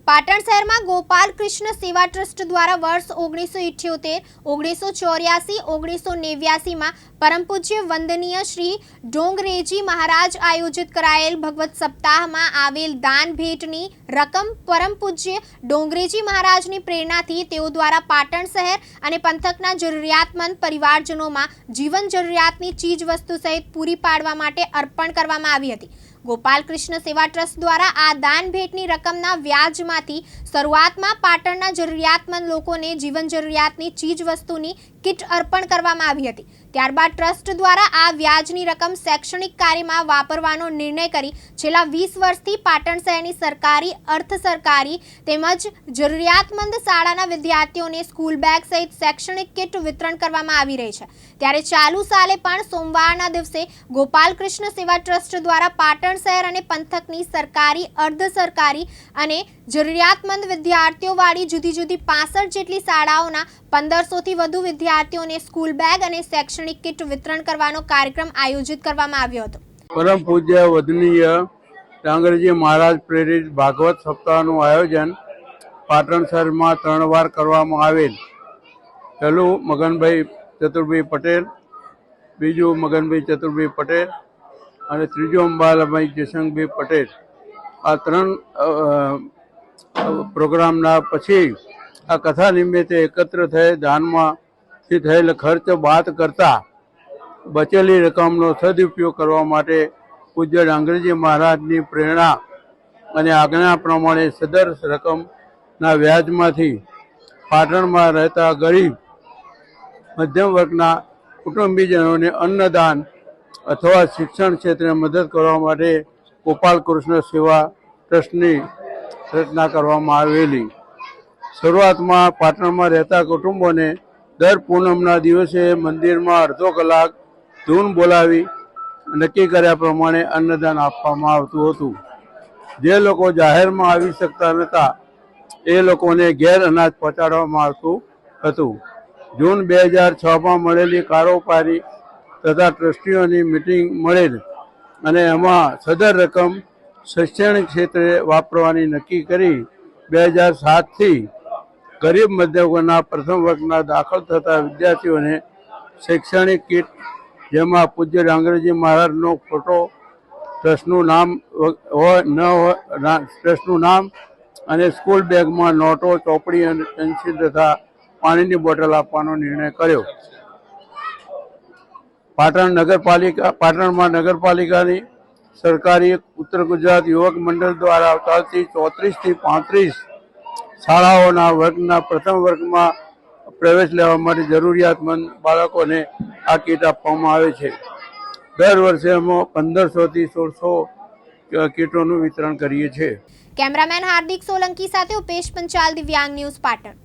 પાટણ શહેરમાં ગોપાલ કૃષ્ણ સેવા ટ્રસ્ટ દ્વારા વર્ષ ઓગણીસો ઇઠ્યોતેર, ઓગણીસો ચોર્યાસી, ઓગણીસો નેવ્યાસીમાં પરમ પૂજ્ય વંદનીય શ્રી ડોંગરેજી મહારાજ આયોજિત કરાયેલ ભગવત સપ્તાહમાં આવેલ દાન ભેટની રકમ પરમ પૂજ્ય ડોંગરેજી મહારાજની પ્રેરણાથી તેઓ દ્વારા પાટણ શહેર અને પંથકના જરૂરિયાતમંદ પરિવારજનોમાં જીવન જરૂરિયાતની ચીજ વસ્તુ સહિત પૂરી પાડવા માટે અર્પણ કરવામાં આવી હતી. ગોપાલ કૃષ્ણ સેવા ટ્રસ્ટ દ્વારા આ દાન ભેટની રકમના વ્યાજમાંથી શરૂઆતમાં પાટણના જરૂરિયાતમંદ લોકોને જીવન જરૂરિયાતની ચીજ વસ્તુની કિટ અર્પણ કરવામાં આવી હતી. ત્યારબાદ ટ્રસ્ટ દ્વારા આ વ્યાજની રકમ શૈક્ષણિક કાર્યમાં વાપરવાનો નિર્ણય કરી છેલ્લા વીસ વર્ષથી પાટણ શહેરની સરકારી અર્ધ સરકારી તેમજ જરૂરિયાતમંદ શાળાના વિદ્યાર્થીઓને સ્કૂલ બેગ સહિત શૈક્ષણિક કિટ વિતરણ કરવામાં આવી રહી છે. ત્યારે ચાલુ સાલે પણ સોમવારના દિવસે ગોપાલકૃષ્ણ સેવા ટ્રસ્ટ દ્વારા પાટણ શહેર અને પંથકની સરકારી, અર્ધ સરકારી અને જરૂરિયાતમંદ વિદ્યાર્થીઓવાળી જુદી જુદી પાસઠ જેટલી શાળાઓના પંદરસોથી વધુ વિદ્યાર્થીઓને સ્કૂલ બેગ અને શૈક્ષણિક કિટ વિતરણ કરવાનો કાર્યક્રમ આયોજિત કરવામાં આવ્યો હતો. પરમ પૂજ્ય વદનીય ડાંગરજી મહારાજ પ્રેરિત ભાગવત સપ્તાહનું આયોજન પાટણ શહેરમાં ત્રણ વાર કરવામાં આવેલ. પહેલું મગનભાઈ ચતુરભાઈ પટેલ, બીજું મગનભાઈ ચતુરભાઈ પટેલ અને ત્રીજું અંબાલાભાઈ જયસંગભાઈ પટેલ. આ ત્રણ પ્રોગ્રામના પછી આ કથા નિમિત્તે એકત્ર થઈ દાનમાંથી થયેલ ખર્ચ બાદ કરતા બચેલી રકમનો સદુપયોગ કરવા માટે પૂજ્ય ડાંગરજી મહારાજની પ્રેરણા અને આજ્ઞા પ્રમાણે સદર રકમના વ્યાજમાંથી પાટણમાં રહેતા ગરીબ, મધ્યમ વર્ગના કુટુંબીજનોને અન્નદાન અથવા શિક્ષણ ક્ષેત્રે મદદ કરવા માટે ગોપાલ કૃષ્ણ સેવા ટ્રસ્ટની રચના કરવામાં આવેલી. શરૂઆતમાં પાટણમાં રહેતા કુટુંબોને દર પૂનમના દિવસે મંદિરમાં અડધો કલાક ધૂન બોલાવી નક્કી કર્યા પ્રમાણે અન્નદાન આપવામાં આવતું હતું. જે લોકો જાહેરમાં આવી શકતા નહોતા એ લોકોને ઘેર અનાજ પહોંચાડવામાં આવતું હતું. જૂન બે હજાર છમાં મળેલી કારોબારી તથા ટ્રસ્ટીઓની મિટિંગ મળેલ અને એમાં સદર રકમ શૈક્ષણિક ક્ષેત્રે વાપરવાની નક્કી કરી બે હજાર સાતથી ગરીબ મધ્યમ પ્રથમ વર્ગના દાખલ થતા વિદ્યાર્થીઓને શૈક્ષણિક કીટ, જેમાં પૂજ્ય ડાંગરજી મહારાજનો ફોટો ટ્રસ્ટનું નામ હોય, ન હોય ટ્રસ્ટનું નામ અને સ્કૂલ બેગમાં નોટો, ચોપડી અને પેન્સિલ તથા પાણીની બોટલ આપવાનો નિર્ણય કર્યો. પાટણ નગરપાલિકા, પાટણમાં નગરપાલિકાની સરકારી ઉત્તર ગુજરાત યુવક મંડળ દ્વારા આવતાથી ચોત્રીસથી પાંત્રીસ શાળાઓના વર્ગના પ્રથમ વર્ગમાં પ્રવેશ લેવા માટે જરૂરિયાતમંદ બાળકોને આ કીટ આપવામાં આવે છે. દર વર્ષે અમે પંદરસોથી સોળસો કીટોનું વિતરણ કરીએ છીએ. કેમેરામેન હાર્દિક સોલંકી સાથે ઉપેશ પંચાલ, દિવ્યાંગ ન્યૂઝ પાટણ.